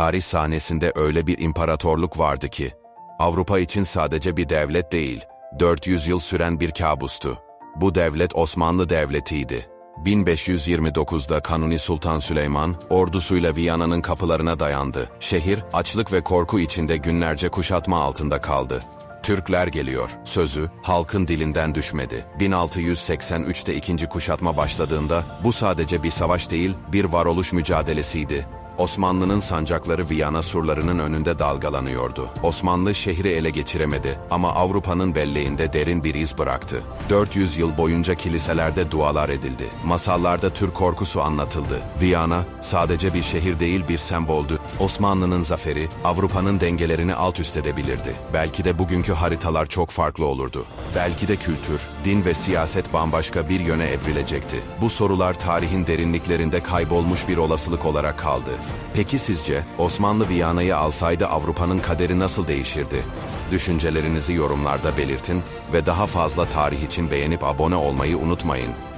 Tarih sahnesinde öyle bir imparatorluk vardı ki, Avrupa için sadece bir devlet değil, 400 yıl süren bir kabustu. Bu devlet Osmanlı Devleti'ydi. 1529'da Kanuni Sultan Süleyman, ordusuyla Viyana'nın kapılarına dayandı. Şehir, açlık ve korku içinde günlerce kuşatma altında kaldı. Türkler geliyor. Sözü halkın dilinden düşmedi. 1683'te ikinci kuşatma başladığında bu sadece bir savaş değil, bir varoluş mücadelesiydi. Osmanlı'nın sancakları Viyana surlarının önünde dalgalanıyordu. Osmanlı şehri ele geçiremedi ama Avrupa'nın belleğinde derin bir iz bıraktı. 400 yıl boyunca kiliselerde dualar edildi. Masallarda Türk korkusu anlatıldı. Viyana sadece bir şehir değil bir semboldü. Osmanlı'nın zaferi Avrupa'nın dengelerini alt üst edebilirdi. Belki de bugünkü haritalar çok farklı olurdu. Belki de kültür, din ve siyaset bambaşka bir yöne evrilecekti. Bu sorular tarihin derinliklerinde kaybolmuş bir olasılık olarak kaldı. Peki sizce Osmanlı Viyana'yı alsaydı Avrupa'nın kaderi nasıl değişirdi? Düşüncelerinizi yorumlarda belirtin ve daha fazla tarih için beğenip abone olmayı unutmayın.